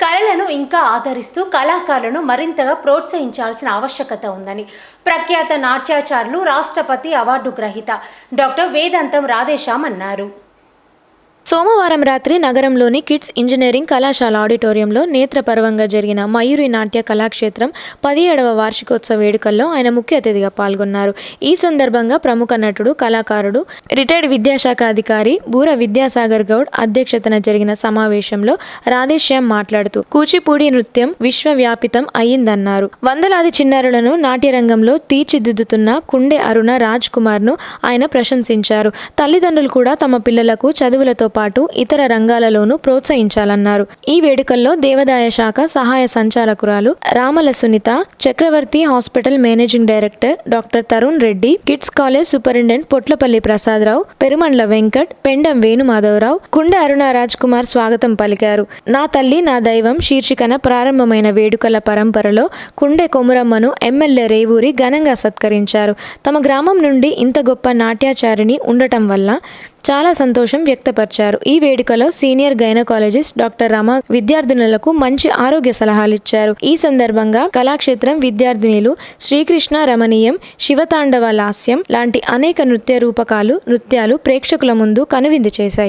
కళలను ఇంకా ఆదరిస్తూ కళాకారులను మరింతగా ప్రోత్సహించాల్సిన ఆవశ్యకత ఉందని ప్రఖ్యాత నాట్యాచారులు రాష్ట్రపతి అవార్డు గ్రహీత డాక్టర్ వేదాంతం రాధేశ్యామ్ అన్నారు. సోమవారం రాత్రి నగరంలోని కిడ్స్ ఇంజనీరింగ్ కళాశాల ఆడిటోరియంలో నేత్రపర్వంగా జరిగిన మయూరి నాట్య కళాక్షేత్రం పదిహేడవ వార్షికోత్సవ వేడుకల్లో ఆయన ముఖ్య అతిథిగా పాల్గొన్నారు. ఈ సందర్భంగా ప్రముఖ నటుడు కళాకారుడు రిటైర్డ్ విద్యాశాఖ అధికారి బూర విద్యాసాగర్ గౌడ్ అధ్యక్షతన జరిగిన సమావేశంలో రాధేశ్యామ్ మాట్లాడుతూ కూచిపూడి నృత్యం విశ్వవ్యాపితం అయ్యిందన్నారు. వందలాది చిన్నారులను నాట్యరంగంలో తీర్చిదిద్దుతున్న కుండె అరుణ రాజ్ కుమార్ను ఆయన ప్రశంసించారు. తల్లిదండ్రులు కూడా తమ పిల్లలకు చదువులతో పాటు ఇతర రంగాలలోనూ ప్రోత్సహించాలన్నారు. ఈ వేడుకల్లో దేవాదాయ శాఖ సహాయ సంచాలకురాలు Ramala Sunitha Chakravarthi hospital managing director doctor Tarun Reddy kids college superintendent Potlapalli Prasadarao Perumandla Venkat Pendam Venumadhavarao Kunde Aruna Raj Kumar స్వాగతం పలికారు. నా తల్లి నా దైవం శీర్షికన ప్రారంభమైన వేడుకల పరంపరలో కుండె కొమురమ్మను ఎమ్మెల్యే రేవూరి ఘనంగా సత్కరించారు. తమ గ్రామం నుండి ఇంత గొప్ప నాట్యాచారిణి ఉండటం వల్ల చాలా సంతోషం వ్యక్తపరిచారు. ఈ వేడుకలో సీనియర్ గైనకాలజిస్ట్ డాక్టర్ రమ విద్యార్థినులకు మంచి ఆరోగ్య సలహాలిచ్చారు. ఈ సందర్భంగా కళాక్షేత్రం విద్యార్థినిలు శ్రీకృష్ణ రమణీయం శివతాండవ లాస్యం లాంటి అనేక నృత్య రూపకాలు నృత్యాలు ప్రేక్షకుల ముందు కనువిందు చేశాయి.